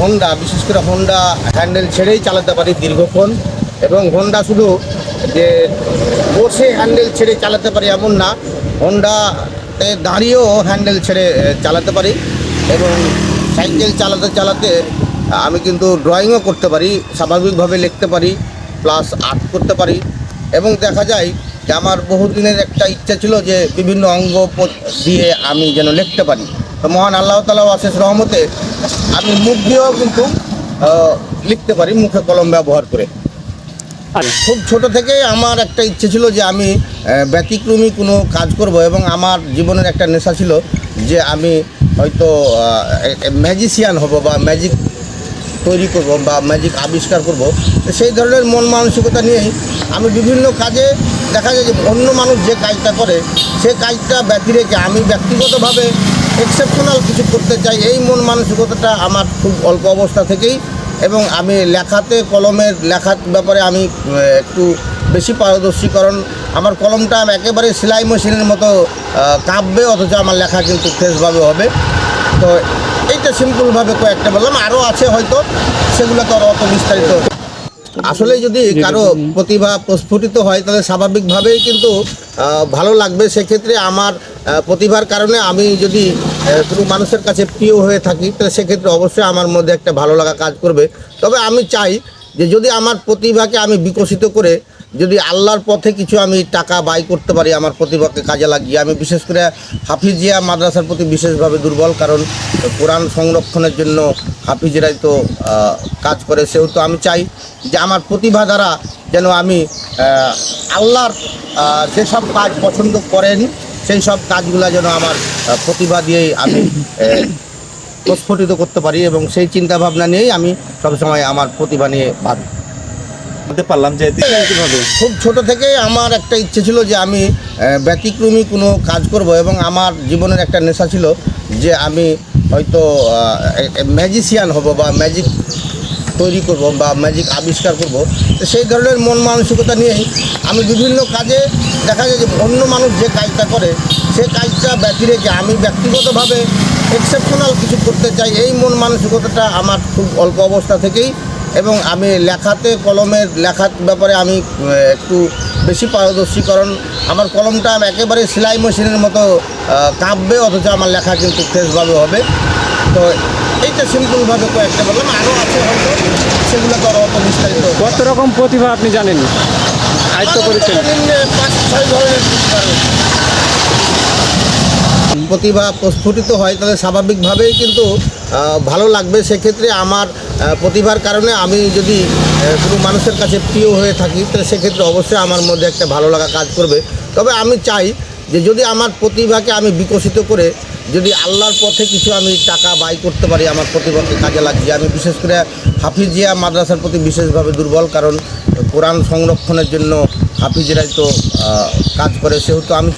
Honda বিশেষ করে Honda handle ছেড়েই চালাতে পারি দীর্ঘক্ষণ। এবং হোন্ডা শুধু যে বসে হ্যান্ডেল ছেড়ে চালাতে পারি এমন না হোন্ডাতে দাঁড়িয়েও হ্যান্ডেল ছেড়ে চালাতে পারি। এবং সাইকেল চালাতে চালাতে, আমি কিন্তু ড্রয়িংও করতে পারি, স্বাভাবিকভাবে লিখতে পারি প্লাস আর্ট করতে পারি। এবং দেখা যায় যে আমার বহুদিনের একটা ইচ্ছা ছিল যে বিভিন্ন অঙ্গ দিয়ে আমি যেন লিখতে পারি। তো মহান আল্লাহ তালা আশেষ রহমতে। আমি মুখ দিয়েও কিন্তু লিখতে পারি মুখে কলম ব্যবহার করে। আর খুব ছোট থেকে আমার একটা ইচ্ছে ছিল যে আমি ব্যতিক্রমী কোনো কাজ করব এবং আমার জীবনের একটা নেশা ছিল যে আমি হয়তো ম্যাজিশিয়ান হব বা ম্যাজিক তৈরি করব বা ম্যাজিক আবিষ্কার করব। তো সেই ধরনের মন মানসিকতা নিয়েই আমি বিভিন্ন কাজে দেখা যায় যে অন্য মানুষ যে কাজটা করে সে কাজটা ব্যতি রেখে আমি ব্যক্তিগতভাবে এক্সেপশনাল কিছু করতে চাই, এই মন মানসিকতাটা আমার খুব অল্প অবস্থা থেকেই এবং আমি লেখাতে, কলমের লেখার ব্যাপারে আমি একটু বেশি পারদর্শী কারণ আমার কলমটা আমি একেবারে সেলাই মেশিনের মতো কাঁপবে, অথচ আমার লেখা কিন্তু ফ্রেশভাবে হবে। তো এইটা সিম্পলভাবে কয়েকটা বললাম, আরও আছে হয়তো সেগুলো তো অত বিস্তারিত আসলে যদি কারও প্রতিভা প্রস্ফুটিত হয় তাহলে স্বাভাবিকভাবেই কিন্তু ভালো লাগবে। সেক্ষেত্রে আমার প্রতিভার কারণে আমি যদি কোনো মানুষের কাছে প্রিয় হয়ে থাকি তাহলে সেক্ষেত্রে অবশ্যই আমার মধ্যে একটা ভালো লাগা কাজ করবে। তবে আমি চাই যে যদি আমার প্রতিভাকে আমি বিকশিত করে যদি আল্লাহর পথে কিছু আমি টাকা ব্যয় করতে পারি আমার প্রতিভাকে কাজে লাগিয়ে, আমি বিশেষ করে হাফিজিয়া মাদ্রাসার প্রতি বিশেষভাবে দুর্বল, কারণ কোরআন সংরক্ষণের জন্য হাফিজরাই তো কাজ করে। সেহেতু আমি চাই যে আমার প্রতিভা দ্বারা যেন আমি আল্লাহর যেসব কাজ পছন্দ করেন সেই সব কাজগুলো যেন আমার প্রতিভা দিয়েই আমি প্রস্ফুটিত করতে পারি এবং সেই চিন্তাভাবনা নিয়েই আমি সবসময় আমার প্রতিভা নিয়ে ভাবি। বলতে পারলাম যে কীভাবে? খুব ছোট থেকে আমার একটা ইচ্ছে ছিল যে আমি ব্যতিক্রমী কোনো কাজ করব এবং আমার জীবনের একটা নেশা ছিল যে আমি হয়তো ম্যাজিশিয়ান হব বা ম্যাজিক তৈরি করব বা ম্যাজিক আবিষ্কার করব। তো সেই ধরনের মন মানসিকতা নিয়েই আমি বিভিন্ন কাজে দেখা যায় যে অন্য মানুষ যে কাজটা করে সে কাজটা ব্যতি রেখে আমি ব্যক্তিগতভাবে এক্সেপশনাল কিছু করতে চাই এই মন মানসিকতাটা আমার খুব অল্প অবস্থা থেকেই এবং আমি লেখাতে কলমের লেখার ব্যাপারে আমি একটু বেশি পারদর্শী কারণ আমার কলমটা একেবারে সেলাই মেশিনের মতো কাঁপবে অথচ আমার লেখা কিন্তু ফ্রেশভাবে হবে। তো এইটা সিম্পলভাবে কয়েকটা বললাম। আরও আছে হয়তো সেগুলো তো আরও অত বিস্তারিত কত রকম প্রতিভা আপনি জানেন? আয়ত্ত করেছেন? পাঁচ ছয় ধরনের প্রতিভা প্রস্ফুটিত হয় তাহলে স্বাভাবিকভাবেই কিন্তু ভালো লাগবে। সেক্ষেত্রে আমার প্রতিভার কারণে আমি যদি কোনো মানুষের কাছে প্রিয় হয়ে থাকি তাহলে সেক্ষেত্রে অবশ্যই আমার মধ্যে একটা ভালো লাগা কাজ করবে। তবে আমি চাই যে যদি আমার প্রতিভাকে আমি বিকশিত করে, যদি আল্লাহর পথে কিছু আমি টাকা ব্যয় করতে পারি, আমার প্রতিভাকে কাজে লাগিয়ে, আমি বিশেষ করে হাফিজিয়া মাদ্রাসার প্রতি বিশেষভাবে দুর্বল, কারণ কোরআন সংরক্ষণের জন্য হাফিজরাই তো কাজ করে, সেহেতু আমি